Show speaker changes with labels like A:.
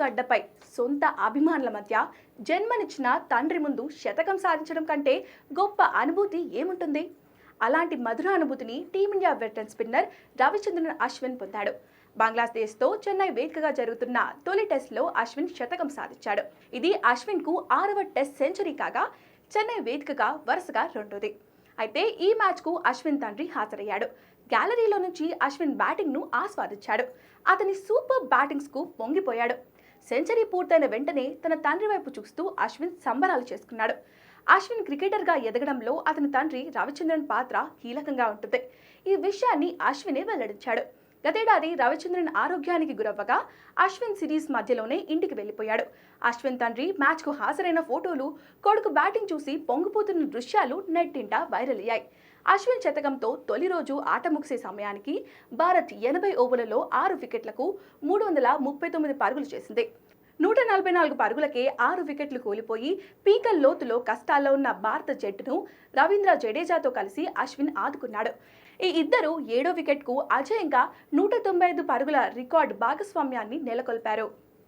A: గడ్డపై సొంత అభిమానుల మధ్య జన్మనిచ్చిన తండ్రి ముందు శతకం సాధించడం కంటే గొప్ప అనుభూతి ఏముంటుంది? అలాంటి మధుర అనుభూతిని team India veteran spinner Ravichandran Ashwin పొందాడు. బంగ్లాదేశ్తో చెన్నై వేదికగా జరుగుతున్న తొలి టెస్ట్లో అశ్విన్ శతకం సాధించాడు. ఇది అశ్విన్కు ఆరవ టెస్ట్ సెంచరీ కాగా చెన్నై వేదికగా వరుసగా రెండోది. అయితే ఈ మ్యాచ్కు అశ్విన్ తండ్రి హాజరయ్యాడు. గ్యాలరీలో నుంచి అశ్విన్ బ్యాటింగ్ను ఆస్వాదించాడు. అతని సూపర్ బ్యాటింగ్స్కు పొంగిపోయాడు. సెంచరీ పూర్తయిన వెంటనే తన తండ్రి వైపు చూస్తూ అశ్విన్ సంబరాలు చేసుకున్నాడు. అశ్విన్ క్రికెటర్గా ఎదగడంలో అతని తండ్రి రవిచంద్రన్ పాత్ర కీలకంగా ఉంటుంది. ఈ విషయాన్ని అశ్వినే వెల్లడించాడు. గతేడాది రవిచంద్రన్ ఆరోగ్యానికి గురవ్వగా అశ్విన్ సిరీస్ మధ్యలోనే ఇంటికి వెళ్ళిపోయాడు. అశ్విన్ తండ్రి మ్యాచ్కు హాజరైన ఫోటోలు కొడుకు బ్యాటింగ్ చూసి పొంగిపోతున్న దృశ్యాలు నెట్టింట వైరల్ అయ్యాయి. అశ్విన్ శతకంతో తొలి రోజు ఆట ముగిసే సమయానికి భారత్ ఎనభై ఓవర్లలో ఆరు వికెట్లకు మూడు వందల ముప్పై తొమ్మిది పరుగులు చేసింది. నూట నలభై నాలుగు పరుగులకే ఆరు వికెట్లు కోల్పోయి పీకల్ లోతులో కష్టాల్లో ఉన్న భారత జట్టును రవీంద్ర జడేజాతో కలిసి అశ్విన్ ఆదుకున్నాడు. ఈ ఇద్దరు ఏడో వికెట్కు అజయంగా నూట తొంభై ఐదు పరుగుల రికార్డ్ భాగస్వామ్యాన్ని నెలకొల్పారు.